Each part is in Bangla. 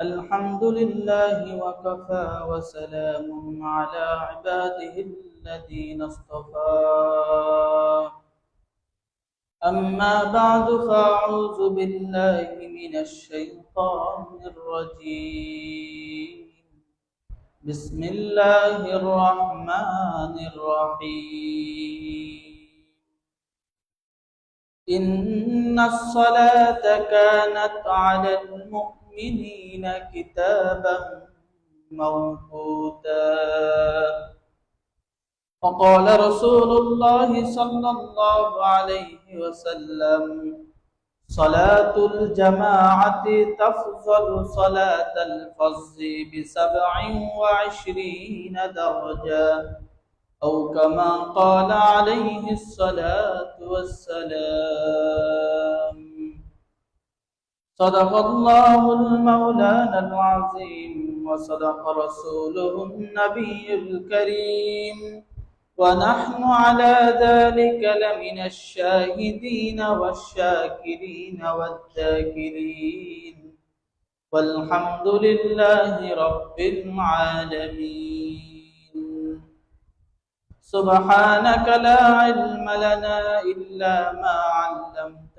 الحمد لله وكفى وسلام على عباده الذين اصطفى. أما بعد فأعوذ بالله من الشيطان الرجيم. بسم الله الرحمن الرحيم. إن الصلاة كانت على المؤمنين كتابا موقوتا. وقال رسول الله صلى الله عليه وسلم صلاة الجماعة تفضل صلاة الفضل بسبع وعشرين درجة أو كما قال عليه الصلاة والسلام. صدق الله المولانا العظيم وصدق رسوله النبي الكريم. ونحن على ذلك لمن الشاهدين والشاكرين والذاكرين. والحمد لله رب العالمين. سبحانك لا علم لنا إلا ما علمتنا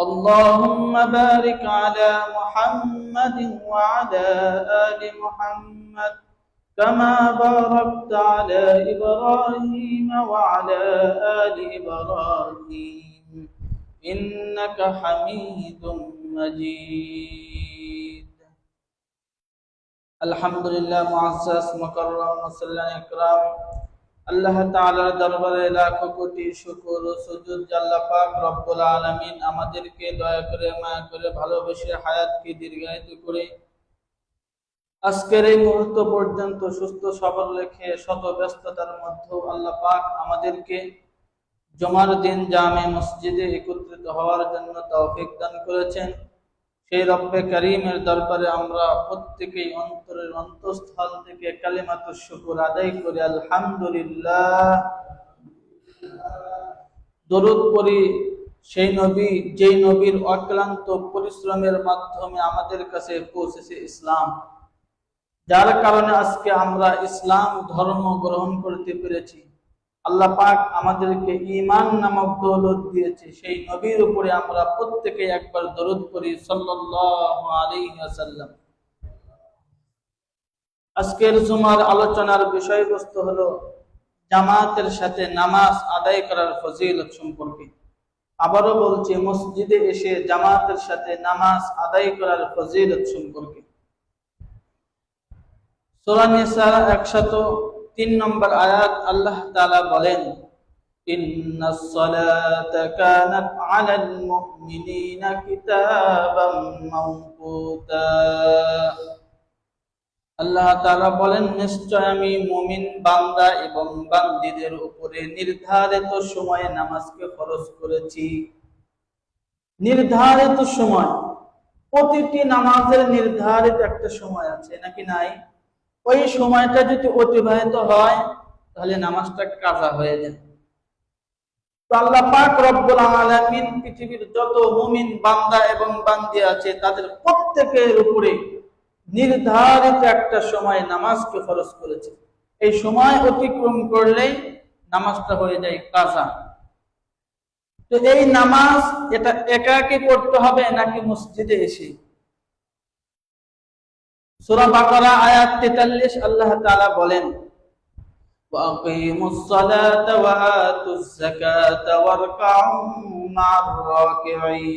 اللهم بارك على محمد وعلى آل محمد كما باركت على إبراهيم وعلى آل إبراهيم. إنك حميد مجيد. الحمد لله معزز مكرم مسلم إكرام. আল্লাহ তাআলার দরবারে কোটি শুকর ও আল্লাহ পাক রব্বুল আলামিন আমাদেরকে দয়া করে, মায়া করে ভালোবেসে হায়াতকে দীর্ঘায়িত করে আজকের এই মুহূর্ত পর্যন্ত সুস্থ, সবল রেখে শত ব্যস্ততার মধ্যেও আল্লাহ পাক আমাদেরকে জমার দিন জামে মসজিদে একত্রিত হওয়ার জন্য তৌফিক দান করেছেন। সেই রব্বে করিমের দরবারে আমরা প্রত্যেকেই অন্তরের অন্তঃস্থল থেকে কালিমাত শুকুর আদায় করি, আলহামদুলিল্লাহ। দরুদ পড়ি, সেই নবী, যেই নবীর অক্লান্ত পরিশ্রমের মাধ্যমে আমাদের কাছে পৌঁছেছে ইসলাম। যার কারণে আজকে আমরা ইসলাম ধর্ম গ্রহণ করতে পেরেছি। আল্লাহ পাক আমাদেরকে ইমান নামক দৌলত দিয়েছে। সেই নবীর উপরে আমরা প্রত্যেকে একবার দরুদ করি সাল্লাল্লাহু আলাইহি আজকের জুমার আলোচনার বিষয়বস্তু হলো জামাতের সাথে নামাজ আদায় করার ফজিলত সম্পর্কে। আবারও বলছি, মসজিদে এসে জামাতের সাথে নামাজ আদায় করার ফজিলত সম্পর্কে। সূরা নিসা 103 নম্বর আয়াত আল্লাহ তাআলা বলেন আল্লাহ তাআলা বলেন, নিশ্চয় আমি মুমিন বান্দা এবং বান্দীদের উপরে নির্ধারিত সময়ে নামাজকে খরচ করেছি। নির্ধারিত সময়, প্রতিটি নামাজের নির্ধারিত একটা সময় আছে, নাকি নাই? ওই সময়টা যদি অতিবাহিত হয়, তাহলে নামাজটা কাজা হয়ে যায়। তাদের উপরে নির্ধারিত একটা সময় নামাজকে করেছে। এই সময় অতিক্রম করলেই নামাজটা হয়ে যায় তো এই নামাজ এটা একাকি পড়তে হবে নাকি মসজিদে এসে? সূরা বাকারা আয়াত 43 আল্লাহ তাআলা বলেন وأقيموا الصلاة وآتوا الزكاة واركعوا مع الراكعين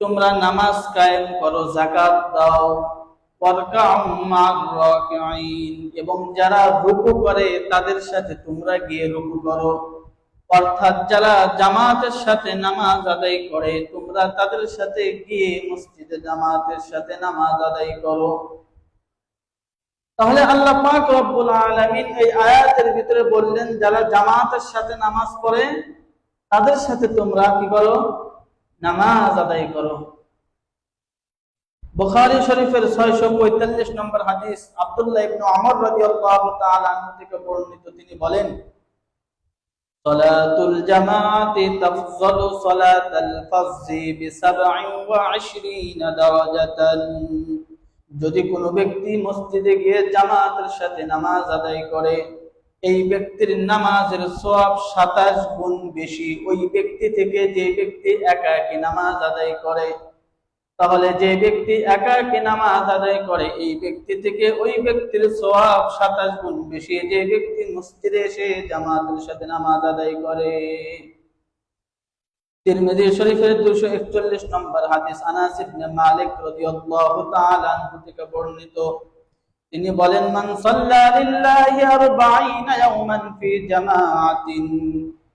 তোমরা নামাজ কায়েম করো যাকাত দাও ওয়ারকাউ মা'র রাকিঈন এবং যারা রুকু করে তাদের সাথে তোমরা গিয়ে রুকু করো অর্থাৎ যারা জামাতের সাথে নামাজ আদায় করে, তোমরা তাদের সাথে গিয়ে মসজিদে জামাতের সাথে নামাজ আদায় করো। তাহলে আল্লাহ পাক রব্বুল আলামিন এই আয়াতের ভিতরে বললেন, যারা জামাতের সাথে নামাজ পড়ে, তাদের সাথে তোমরা কি করো? নামাজ আদায় করো। বুখারী শরীফের 645 নম্বর হাদিস আব্দুল্লাহ ইবনে ওমর রাদিয়াল্লাহু তাআলা থেকে বর্ণিত। তিনি বলেন সালাতুল জামাতি তাফযালু সালাতাল বিসাব'in ওয়া 20 দারাজাতান। যদি কোনো ব্যক্তি মসজিদে গিয়ে জামাতের সাথে নামাজ আদায় করে, এই ব্যক্তির নামাজের সওয়াব 27 গুণ বেশি। ওই ব্যক্তি থেকে যে ব্যক্তি একা একই নামাজ আদায় করে তাহলে যে ব্যক্তি একা একই নামাজ আদায় করে, এই ব্যক্তি থেকে ওই ব্যক্তির সওয়াব 27 গুণ বেশি। যে ব্যক্তি মসজিদে এসে জামাতের সাথে নামাজ আদায় করে। তিরমিজি শরীফের 241 নম্বর হাদিস আনাস ইবনে মালিক রাদিয়াল্লাহু তাআলা আনহু থেকে বর্ণিত। তিনি বলেন সাল্লা লিল্লাহি 40 ইয়াওমান ফি জামাআতিন।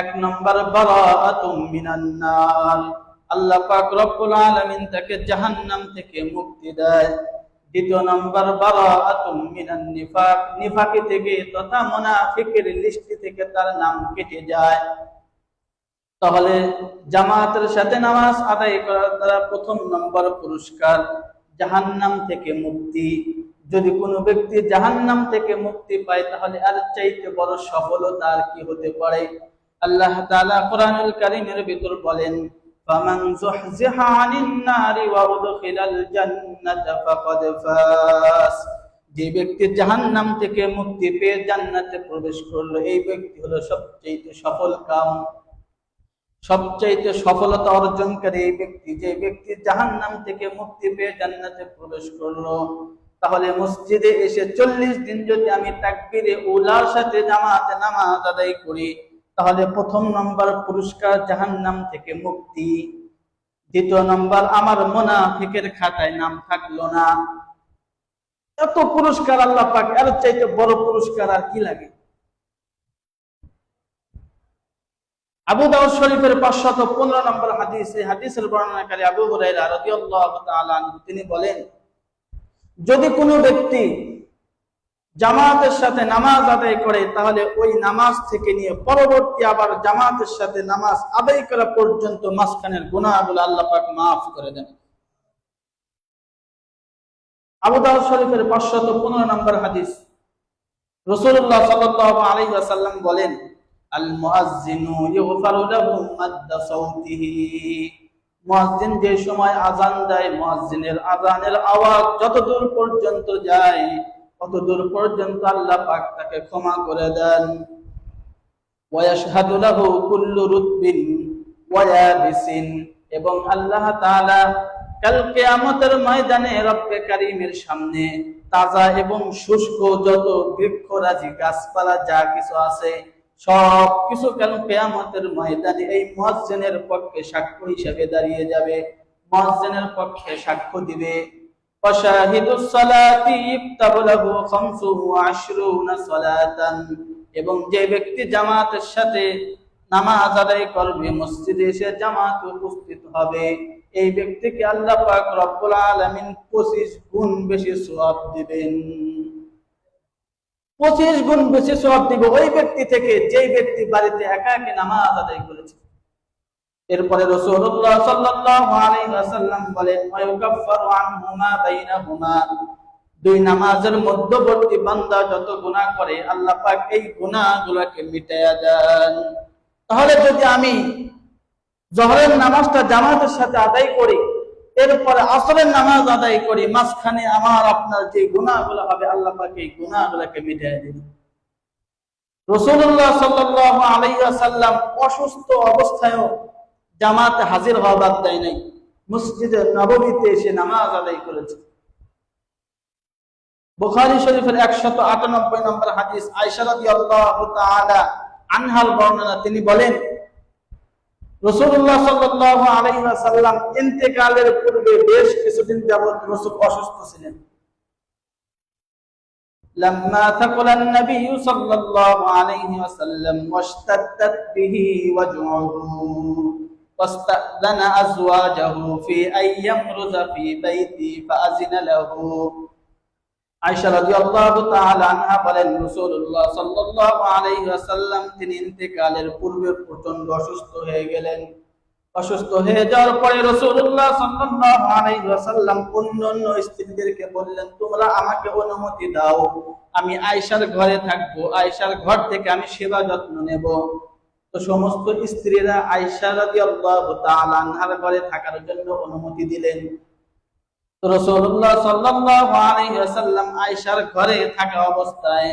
এক নম্বর আল্লাহ পাক রব্বুল আলামিন তাকে জাহান্নাম থেকে মুক্তি দেয়। দ্বিতীয় নম্বর বারাআতুম মিনান নিফাক। নিফাকি থেকে তথা মুনাফিকের লিস্ট থেকে তার নাম কেটে যায়। তাহলে জামাতের সাথে নামাজ আদায় করার দ্বারা প্রথম নম্বর পুরস্কার, জাহান্নাম থেকে মুক্তি। যদি কোনো ব্যক্তি জাহান্নাম থেকে মুক্তি পায়, তাহলে আর চাইতে বড় সফলতা আর কি হতে পারে? আল্লাহ তাআলা কোরআনুল কারীমের ভিতর বলেন যুহজিহা আনিন নারি ওয়া উদখিলাল জান্নাতা ফাকাদ ফাস। যে ব্যক্তি জাহান্নাম থেকে মুক্তি পেয়ে জান্নাতে প্রবেশ করল, এই ব্যক্তি হলো সবচেয়ে সফল কাম, সবচাইতে সফলতা অর্জনকারী এই ব্যক্তি। যে ব্যক্তি জাহান্নাম থেকে মুক্তি পেয়ে জান্নাতে প্রবেশ করল, তাহলে মসজিদে এসে চল্লিশ দিন যদি আমি তাকবিরে উলার সাথে জামাতে নামাজ আদায় করি তাহলে প্রথম নম্বর পুরস্কার জাহান্নাম থেকে মুক্তি। দ্বিতীয় নম্বর, আমার মোনাফিকের খাতায় নাম থাকল না। এত পুরস্কার আল্লাহ পাক, এর চাইতে বড় পুরস্কার আর কি লাগে? আবু দাউদ শরীফের 515 নম্বর হাদিস, হাদিসের বর্ণনাকারী আবু হুরায়রা রাদিয়াল্লাহু তাআলা তিনি বলেন, যদি কোনো ব্যক্তি জামাতের সাথে নামাজ আদায় করে, তাহলে ওই নামাজ থেকে নিয়ে পরবর্তী আবার জামাতের সাথে নামাজ আদায় করা পর্যন্ত মাঝখানের গুনাহগুলো আল্লাহ পাক মাফ করে দেন। আবু দাউদ শরীফের 515 নম্বর হাদিস। ওয়াসাল্লাম বলেন আল সাউতিহি। মুয়াজ্জিন যে সময় আজান দেয় মুয়াজ্জিনের আজানের আওয়াজ যতদূর পর্যন্ত যায় ততদূর পর্যন্ত আল্লাহ পাক তাকে ক্ষমা করে দেন। এবং আল্লাহ ময়দানে সামনে তাজা এবং শুষ্ক যত বৃক্ষরাজি, গাছপালা, যা কিছু আছে, সব কিছু কেন কেয়ামতের ময়দানে এই মুয়াজ্জিনের পক্ষে সাক্ষ্য হিসেবে দাঁড়িয়ে যাবে। মুয়াজ্জিনের পক্ষে সাক্ষ্য দিবে। ফাশাহিদুস সালাতি ইফতাবু লাহু 25 সালাতান। এবং যে ব্যক্তি জামাতের সাথে নামাজ আদায় করবে, মসজিদে এসে জামাত উপস্থিত হবে। এই ব্যক্তিকে আল্লাহ পাক রব্বুল আলামিন 25 গুণ বেশি সওয়াব দিবেন। পঁচিশ গুণ বেশি সব দিব ওই ব্যক্তি থেকে, যেই ব্যক্তি বাড়িতে একা একা নামাজ আদায় করেছে। এরপরে রাসূলুল্লাহ সাল্লাল্লাহু আলাইহি ওয়াসাল্লাম বলেন, ওয়ায়ুকাফফারু আনহুমা বাইনাহুমা। দুই নামাজের মধ্যবর্তী বান্দা যত গুনাহ করে, আল্লাহ পাক এই গুনাহগুলোকে মিটায়া দেন। তাহলে যদি আমি জহরের নামাজটা জামাতের সাথে আদায় করি, এরপরে আসরের নামাজ আদায় করি, মাঝখানে আমার আপনার যে গুণাগুলো হবে, আল্লাহ পাকে এই গুণাগুলোকে মিটিয়ে দিন রসুল্লাহ সাল্লাহ আলাইসাল্লাম অসুস্থ অবস্থায়ও জামাতে হাজির হওয়া বাদ দেয় নাই মসজিদে নবমীতে এসে নামাজ আদায় করেছে বুখারী শরীফের একশত আটানব্বই নম্বর হাদিস আয়সা রাদিয়াল্লাহু তাআলা আনহার বর্ণনা তিনি বলেন রসুল্লাহ সাল্লাল্লাহু আলাইহি ওয়াসাল্লাম ইন্তেকালের পূর্বে বেশ কিছুদিন যাবত রসুল অসুস্থ ছিলেন لما ثقل النبي صلى الله عليه وسلم واشتدت به وجعه واستأذن أزواجه في أن يمرز في بيتي فأذن له আয়সা রাদিয়াল্লাহু তাআলা আনহা বলেন রাসূলুল্লাহ সাল্লাল্লাহু আলাইহি ওয়াসাল্লাম তিনি ইন্তেকালের পূর্বে প্রচন্ড অসুস্থ হয়ে গেলেন অসুস্থ হয়ে যাওয়ার পরে রাসূলুল্লাহ সাল্লাল্লাহু আলাইহি ওয়াসাল্লাম অন্যান্য স্ত্রীদেরকে বললেন তোমরা আমাকে অনুমতি দাও আমি আয়েশার ঘরে থাকবো আয়েশার ঘর থেকে আমি সেবা যত্ন নেব তো সমস্ত স্ত্রীরা আয়েশা রাদিয়াল্লাহু তাআলা আনহার ঘরে থাকার জন্য অনুমতি দিলেন রসুল্লাহ সাল্লাল্লাহু আলাইহি ওয়াসাল্লাম আয়েশার ঘরে থাকা অবস্থায়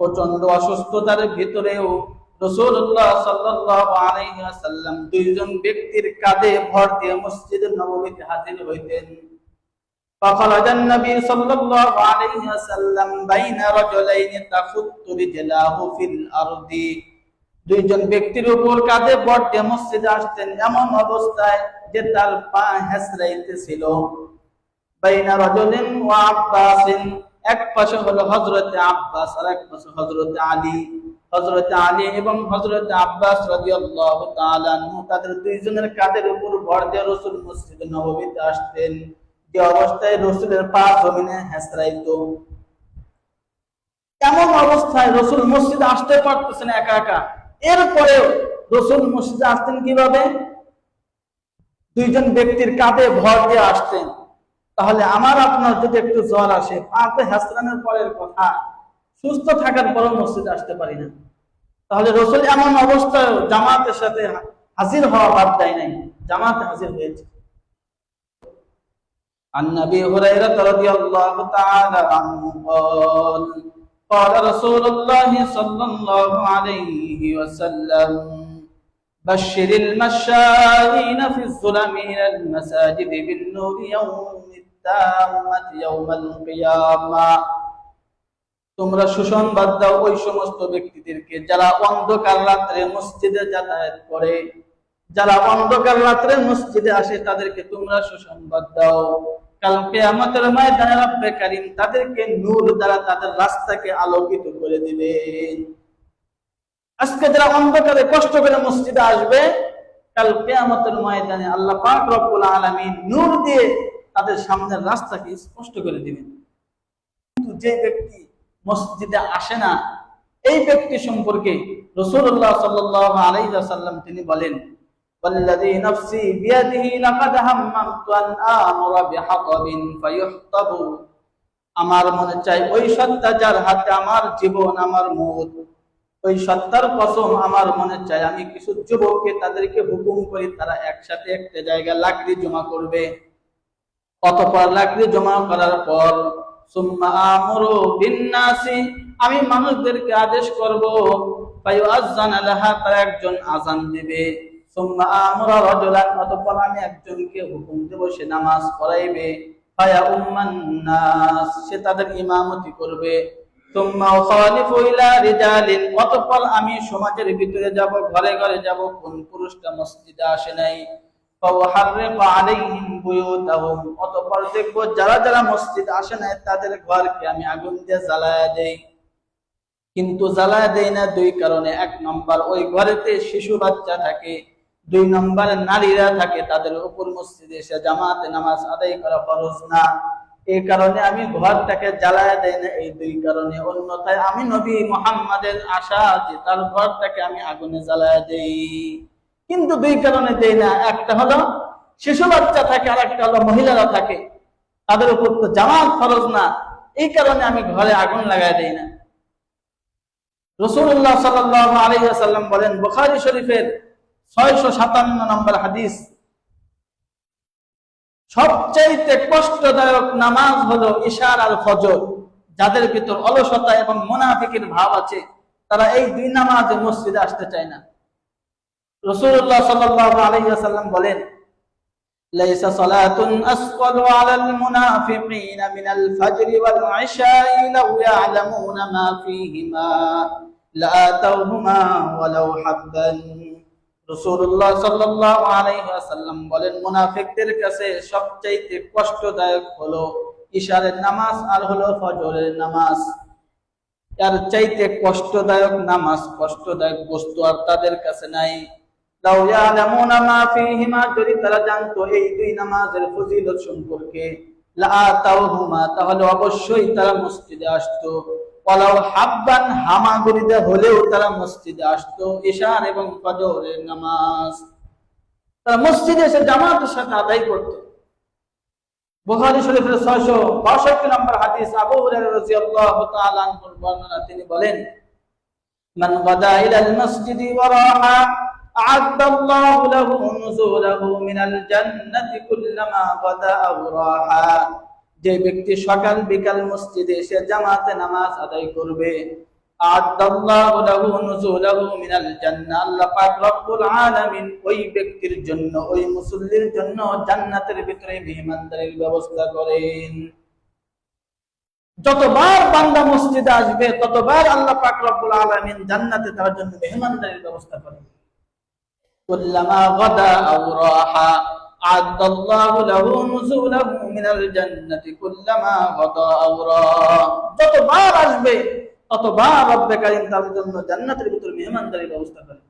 প্রচন্ড অসুস্থতার ভিতরেও রসুল্লাহ সাল্লাল্লাহু আলাইহি ওয়াসাল্লাম দুইজন ব্যক্তির কাঁধে ভর দিয়ে মসজিদের নববীতে হাজির হইতেন فخرج النبي صلى الله عليه وسلم بين رجلين تخط رجلاه في الأرض দুইজন ব্যক্তির উপর কাঁধে দিয়ে মসজিদে আসতেন এমন অবস্থায় যে তার পা হেসরাইতেছিল বাইনা রাজুলিন ওয়া আব্বাসিন, এক পাশে হলো হযরতে আব্বাস আর এক পাশে হযরতে আলী। হযরতে আলী এবং হযরতে আব্বাস রাদিয়াল্লাহু তাআলা আনহু তাদের দুইজনের কাঁধের উপর ভর দিয়ে রাসূল মসজিদে নববীতে আসতেন। যে অবস্থায় রাসূলের পা জমিনে হেসরাইতো এমন অবস্থায় রসুল মসজিদে আসতে পারতেছেন একা একা। এরপরেও রসুল মসজিদে আসতেন কিভাবে দুইজন ব্যক্তির কাঁধে ভর দিয়ে আসতেন তাহলে আমার আপনার যদি একটু জ্বর আসে পাতে হাসরানের পরের কথা সুস্থ থাকার পরও মসজিদে আসতে পারি না তাহলে রসুল এমন অবস্থায় জামাতের সাথে হাজির হওয়া বাদ দেয় নাই জামাতে হাজির হয়েছে عن ابي هريره رضي الله تعالى عنه قال قال رسول الله صلى الله عليه وسلم بشر المشائين في الظلم الى المساجد بالنور يوم التامة يوم القيامة তোমরা সুসংবাদ দাও ওই সমস্ত ব্যক্তিদেরকে যারা অন্ধকার রাত্রে মসজিদে যাতায়াত করে যারা অন্ধকার রাত্রে মসজিদে আসে তাদেরকে তোমরা সুসংবাদ দাও কাল কিয়ামতের ময়দানে রব্বে তাদেরকে নূর দ্বারা তাদের রাস্তাকে আলোকিত করে দিবে। আজকে যারা অন্ধকারে কষ্ট করে মসজিদে আসবে, কাল কিয়ামতের ময়দানে আল্লাহ পাক রব্বুল আলামিন নূর দিয়ে তাদের সামনের রাস্তাকে স্পষ্ট করে দিবেন। কিন্তু যে ব্যক্তি মসজিদে আসে না, এই ব্যক্তি সম্পর্কে রসুল্লাহ সাল্লাহ আলাইসাল্লাম তিনি বলেন والذي نفسي بيده لقد هممت أن آمر بحطب فيحطب আমার মনে চাই ওই সত্তা যার হাতে আমার জীবন আমার মত ওই সত্তার কসম আমার মনে চাই আমি কিছু যুবককে তাদেরকে হুকুম করি তারা একসাথে একটা জায়গায় লাকড়ি জমা করবে অতপর লাকড়ি জমা করার পর সুম্মা আমরু বিন্নাসি আমি মানুষদেরকে আদেশ করব ফায়ুআযান লাহা তারা একজন আযান দিবে সুম্মা আমরা রাজুলান, অতপর আমি একজনকে হুকুম দেব, সে নামাজ পড়াইবে। ফায়া উম্মান নাস, সে তাদের ইমামতি করবে। সুম্মা খালিফু ইলা রিজালিন, অতপর আমি সমাজের ভিতরে যাব, ঘরে ঘরে যাব, কোন পুরুষটা মসজিদে আসে নাই। অতপর দেখব যারা যারা মসজিদ আসে নাই, তাদের ঘরকে আমি আগুন দিয়ে জ্বালায়া দেই। কিন্তু জ্বালায়া দেই না দুই কারণে। এক নম্বর, ওই ঘরেতে শিশু বাচ্চা থাকে। দুই নম্বর নারীরা থাকে তাদের উপর মসজিদে এসে জামাতে নামাজ আদায় করা ফরজ না। এই কারণে আমি ঘরটাকে জ্বালায় দেয় না, এই দুই কারণে। অন্যথায় আমি নবী মোহাম্মদের আশা যে তার ঘরটাকে আমি আগুনে জ্বালায় দেই। কিন্তু দুই কারণে দেই না। একটা হলো, শিশু বাচ্চা থাকে আর একটা হলো মহিলারা থাকে। তাদের উপর তো জামাত ফরজ না। এই কারণে আমি ঘরে আগুন লাগাই দেই না। রসুল্লাহ সাল্লাহ আলহিহাল্লাম বলেন, বুখারি শরীফের ছয়শো সাতান্ন নম্বর হাদিস সবচাইতে কষ্টদায়ক নামাজ হলো ইশার আর ফজর যাদের ভিতর অলসতা এবং মোনাফিকের ভাব আছে তারা এই দুই নামাজে মসজিদে আসতে চায় না রসুল্লাহ সাল্লাহ আলহিহাল্লাম বলেন ليس صلاة أثقل على المنافقين من الفجر والعشاء لو يعلمون ما فيهما لآتوهما ولو حبا রসুল্লাহ সাল্লাহ বলেন, মুনাফিকদের কাছে সবচাইতে কষ্টদায়ক হলো ইশারের নামাজ আর হলো ফজরের নামাজ। এর চাইতে কষ্টদায়ক নামাজ কষ্টদায়ক বস্তু আর তাদের কাছে নাই। যদি তারা জানতো এই দুই নামাজের ফজিলত সম্পর্কে তাহলে অবশ্যই তারা মসজিদে আসতো। ওয়ালাউ হাব্বান হামাগুড়িতে হলেও তারা মসজিদে আসতো ঈশান এবং ফজরের নামাজ তারা মসজিদে এসে জামাতের সাথে আদায় করতো বুখারী শরীফের 662 নম্বর হাদিস আবু হুরায়রা রাদিয়াল্লাহু তাআলা আনহুর বর্ণনা তিনি বলেন মান গাদা ইলাল মসজিদি ওয়া রাহা أعد الله له نزوله من الجنة كلما غدا أو راحا যে ব্যক্তি সকাল বিকাল মসজিদে এসে জামাতে নামাজ আদায় করবে ব্যবস্থা যতবার বান্দা মসজিদে আসবে, ততবার আল্লাহ পাক রব্বুল জান্নাতে তার জন্য মেহমানদারির ব্যবস্থা করেন। কুল্লামা গাদা আও রাহা أعد الله له نزوله من الجنة كلما غدا أو راح যতবার আসবে ততবার রব্বে কারীম তার জন্য জান্নাতের ভিতর মেহমানদারির ব্যবস্থা করেন